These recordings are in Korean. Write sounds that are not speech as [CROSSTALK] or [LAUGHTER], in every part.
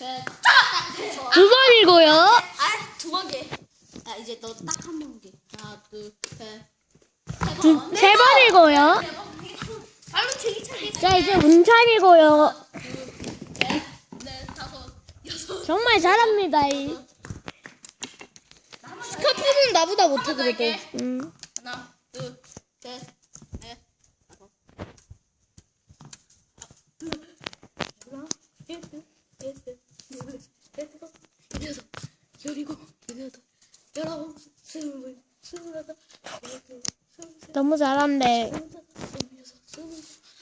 셋. 두 번이고요. 아, 두번 개. 아, 이제 너 딱 한번 개. 하나, 둘, 셋. 세 번. 세 번이고요. 네 번. 발로 되게 차게. 자, 이제. 넷, 넷, 다섯, 여섯. 정말 잘합니다. 이. 스카프는 나보다 못해 한번 그래도. 할게. 음. 하나, 둘, 셋, 넷, 다섯. 여섯, 여섯, 여섯, 여섯, 열일곱, 열여덟, 열아홉, 스물, 스물셋, 너무 스물일곱,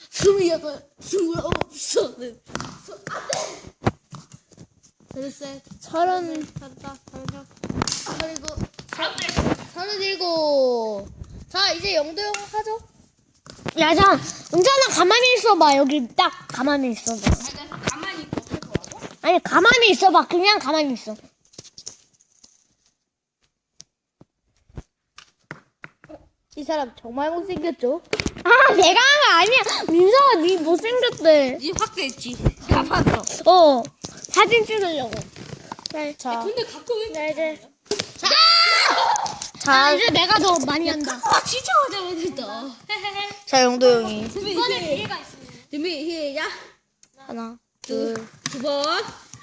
스물여덟, 스물아홉, 서른, 서- 안 돼! 서른셋, 서른. 서른다, 서른여, 서른일곱, 서른일곱. 자 이제 영도영 하죠. 야, 자, 은찬아 가만히 있어봐. 여기 딱 가만히 있어봐. 약간 가만히 있고? 아니, 가만히 있어봐. 그냥 가만히 있어. 이 사람 정말 못생겼죠? 아, 내가 한 거 아니야. 민서가 니 못생겼대. 이 확대했지. 다 봤어. 어. 사진 찍으려고. 네, 자, 근데 가끔 왜? 나 이제. 자, 이제 내가 더 많이 한다. 아 진짜 잘했다. [LAUGHS] 자 영도영이 이번에 기회가 있습니다. 준비 시작. 하나, 둘, 두 번.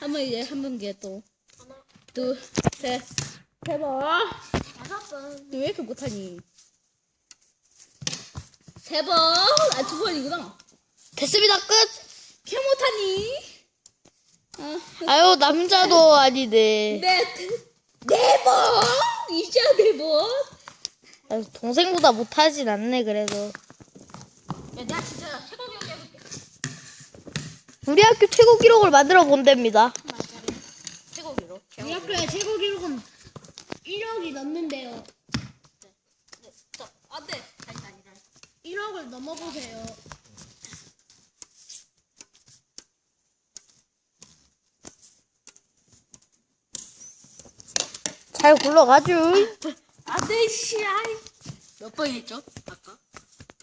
한번 이제 한번개 또. 둘, 셋, 세 번. 다섯 번. 너왜 이렇게 못하니? 세 번. 아 두 번이구나. 됐습니다 끝. 개 못하니? 아, 아유 남자도 아니네. 넷, 네 번. 이제 네 번. 아유, 동생보다 못하진 않네 그래도. 야, 내가 진짜 최고 기록 해볼게. 우리 학교 최고 기록을 만들어 본답니다. 최고 기록. 우리 학교의 최고 기록은 1억이 넘는데요. 네, 자, 안 돼. 다시, 다시, 다시. 1억을 넘어보세요. 잘 굴러가죠. 안 돼, 씨, 아이. 몇 번 했죠? 아까?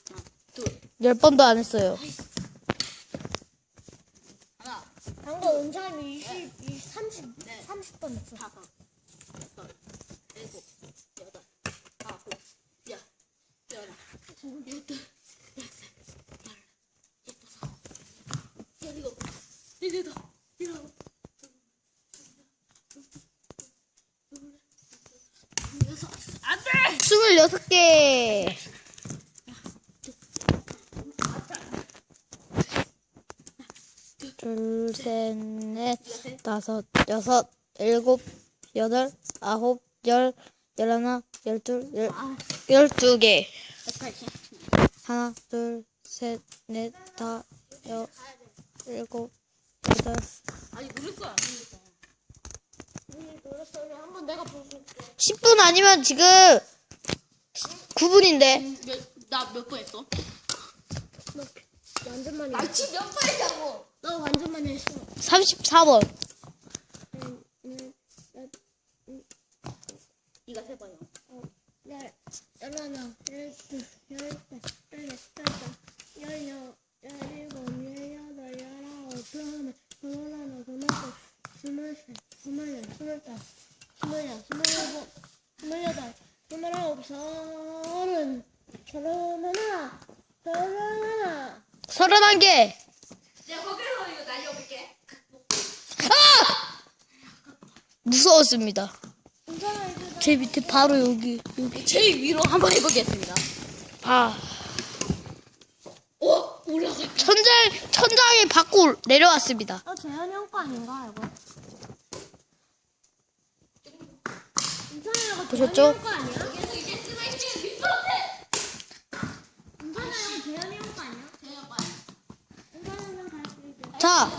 하나, 둘, 열 번도 안 했어요. 하나, 방금 은찬이 20, 20, 30, 네. 30번 했어. 다섯, 일곱, 여덟, 아홉, 열, 열하나, 열둘, 열셋, 열넷, 열다섯, 열일곱, 열여덟, 열아홉, 열여섯, 안 돼! 스물여섯 개. 둘, 셋, 넷, 다섯, 여섯, 일곱, 여덟, 아홉, 열, 열하나, 열둘, 열, 열두 개. 하나, 둘, 셋, 넷, 다, 여, 일곱, 여덟. 아니, 누를 거야, 안 누를 거야. 노렸어요. 한번 내가 볼게. 10분 아니면 지금 9분인데. 몇, 나몇 번 했어? 완전 많이 아, 했어. 지금 몇번 했냐고! 너 완전 많이 했어. 34번. 이가 세 번이야. 열, 열하나, 열둘, 열셋, 열넷, 열다섯, 열여, 열일곱, 열여덟, 열아홉, 스물, 스물하나, 스물둘, 스물셋, 스물넷, 스물다섯, 스물여섯, 스물일곱, 스물여덟, 스물아홉, 서른, 서른 하나, 서른 하나. 31개. 내가 거기서 이거 날려볼게. 무서웠습니다. 괜찮아, 나제 밑에 바로 여기. 여기. 제일 위로 한번 해보겠습니다. 아. 오! 올라가. 천장, 천장에 밖으로 내려왔습니다. 어, 재현이 형 거 아닌가, 이거? 보셨죠? 자,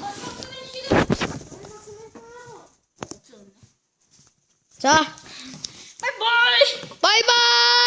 자, 바이바이. 바이바이.